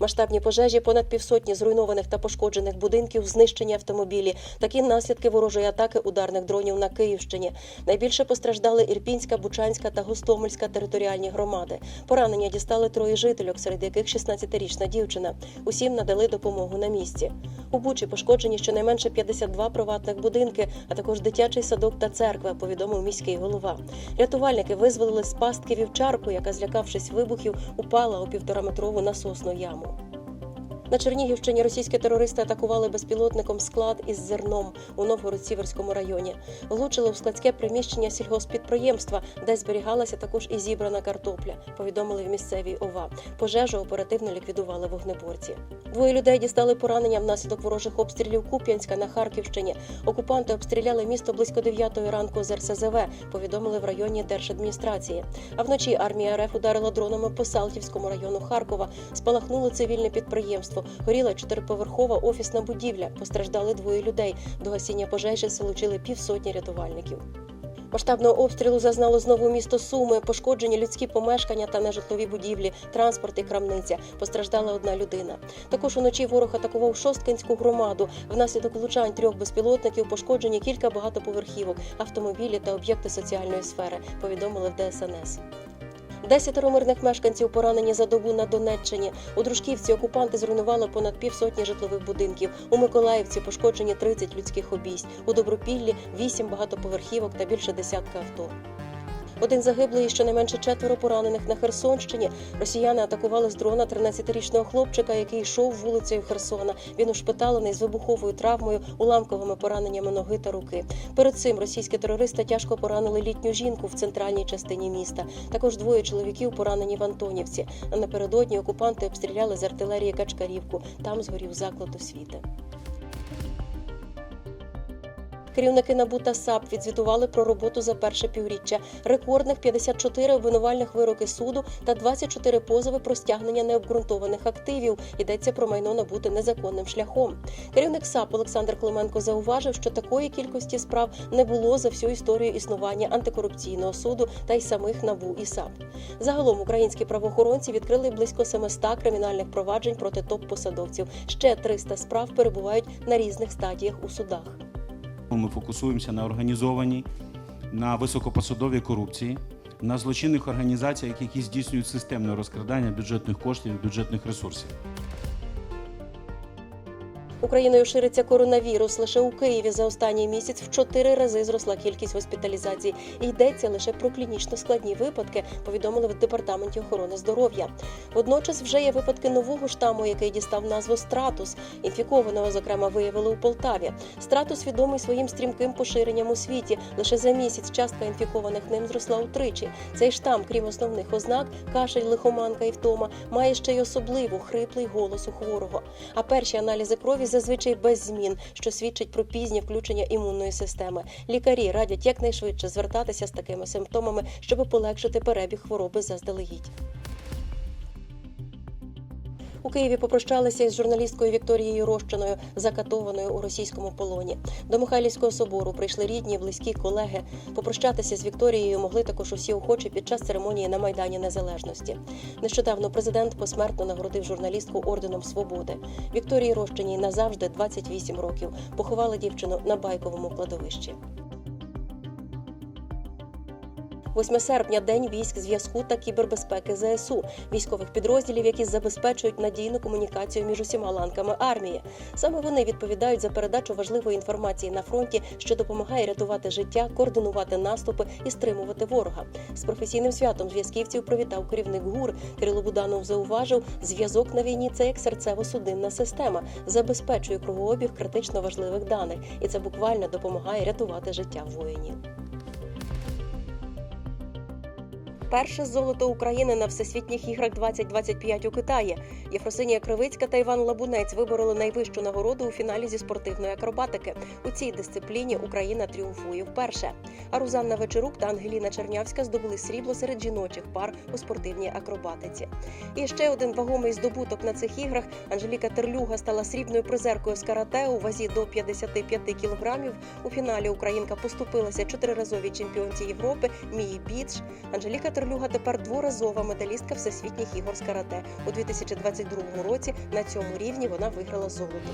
Масштабні пожежі, понад півсотні зруйнованих та пошкоджених будинків, знищені автомобілі. Такі наслідки ворожої атаки ударних дронів на Київщині. Найбільше постраждали Ірпінська, Бучанська та Гостомельська територіальні громади. Поранення дістали троє жительок, серед яких 16-річна дівчина. Усім надали допомогу на місці. У Бучі пошкоджені щонайменше 52 приватних будинки, а також дитячий садок та церква, повідомив міський голова. Рятувальники визволили з пастки вівчарку, яка, злякавшись вибухів, упала у півтораметрову насосну яму. На Чернігівщині російські терористи атакували безпілотником склад із зерном у Новгород-Сіверському районі. Влучили у складське приміщення сільгоспідприємства, де зберігалася також і зібрана картопля. Повідомили в місцевій ОВА. Пожежу оперативно ліквідували вогнеборці. Двоє людей дістали поранення внаслідок ворожих обстрілів Куп'янська на Харківщині. Окупанти обстріляли місто близько 9 ранку з РСЗВ. Повідомили в районі держадміністрації. А вночі армія РФ ударила дронами по Салтівському району Харкова. Спалахнуло цивільне підприємство. Горіла чотириповерхова офісна будівля. Постраждали двоє людей. До гасіння пожежі залучили півсотні рятувальників. Масштабного обстрілу зазнало знову місто Суми, пошкоджені людські помешкання та нежитлові будівлі, транспорт і крамниця. Постраждала одна людина. Також уночі ворог атакував Шосткинську громаду. Внаслідок влучань трьох безпілотників пошкоджені кілька багатоповерхівок, автомобілі та об'єкти соціальної сфери. Повідомили в ДСНС. Десятеро мирних мешканців поранені за добу на Донеччині. У Дружківці окупанти зруйнували понад півсотні житлових будинків. У Миколаївці пошкоджені 30 людських обійсть. У Добропіллі 8 багатоповерхівок та більше десятка авто. Один загиблий і щонайменше четверо поранених на Херсонщині. Росіяни атакували з дрона 13-річного хлопчика, який йшов вулицею Херсона. Він ушпиталений з вибуховою травмою, уламковими пораненнями ноги та руки. Перед цим російські терористи тяжко поранили літню жінку в центральній частині міста. Також двоє чоловіків поранені в Антонівці. А напередодні окупанти обстріляли з артилерії Качкарівку. Там згорів заклад освіти. Керівники НАБУ та САП відзвітували про роботу за перше півріччя. Рекордних 54 обвинувальних вироки суду та 24 позови про стягнення необґрунтованих активів. Йдеться про майно набуте незаконним шляхом. Керівник САП Олександр Клименко зауважив, що такої кількості справ не було за всю історію існування антикорупційного суду та й самих НАБУ і САП. Загалом українські правоохоронці відкрили близько 700 кримінальних проваджень проти топ-посадовців. Ще 300 справ перебувають на різних стадіях у судах. Ми фокусуємося на організованій, на високопосадовій корупції, на злочинних організаціях, які здійснюють системне розкрадання бюджетних коштів і бюджетних ресурсів. Україною шириться коронавірус. Лише у Києві за останній місяць в чотири рази зросла кількість госпіталізацій. Йдеться лише про клінічно складні випадки, повідомили в департаменті охорони здоров'я. Водночас вже є випадки нового штаму, який дістав назву Стратус. Інфікованого, зокрема, виявили у Полтаві. Стратус відомий своїм стрімким поширенням у світі. Лише за місяць частка інфікованих ним зросла утричі. Цей штам, крім основних ознак, кашель, лихоманка і втома, має ще й особливу хриплий голос у хворого. А перші аналізи крові зазвичай без змін, що свідчить про пізнє включення імунної системи. Лікарі радять якнайшвидше звертатися з такими симптомами, щоб полегшити перебіг хвороби заздалегідь. Києві попрощалися із журналісткою Вікторією Рощиною, закатованою у російському полоні. До Михайлівського собору прийшли рідні, близькі, колеги. Попрощатися з Вікторією могли також усі охочі під час церемонії на Майдані Незалежності. Нещодавно президент посмертно нагородив журналістку орденом свободи. Вікторії Рощиній назавжди 28 років. Поховали дівчину на байковому кладовищі. 8 серпня день військ зв'язку та кібербезпеки ЗСУ, військових підрозділів, які забезпечують надійну комунікацію між усіма ланками армії. Саме вони відповідають за передачу важливої інформації на фронті, що допомагає рятувати життя, координувати наступи і стримувати ворога. З професійним святом зв'язківців привітав керівник ГУР. Кирило Буданов зауважив, зв'язок на війні це як серцево-судинна система, забезпечує кругообіг критично важливих даних, і це буквально допомагає рятувати життя воїнів. Перше золото України на всесвітніх іграх 2025 у Китаї. Єфросинія Кривицька та Іван Лабунець вибороли найвищу нагороду у фіналі зі спортивної акробатики. У цій дисципліні Україна тріумфує вперше. А Рузанна Вечерук та Ангеліна Чернявська здобули срібло серед жіночих пар у спортивній акробатиці. І ще один вагомий здобуток на цих іграх. Анжеліка Терлюга стала срібною призеркою з карате у вазі до 55 кілограмів. У фіналі Українка поступилася чотириразовій чемпіонці Європи Мії Біч. Анжеліка Петерлюга тепер дворазова медалістка всесвітніх ігор з карате. У 2022 році на цьому рівні вона виграла золото.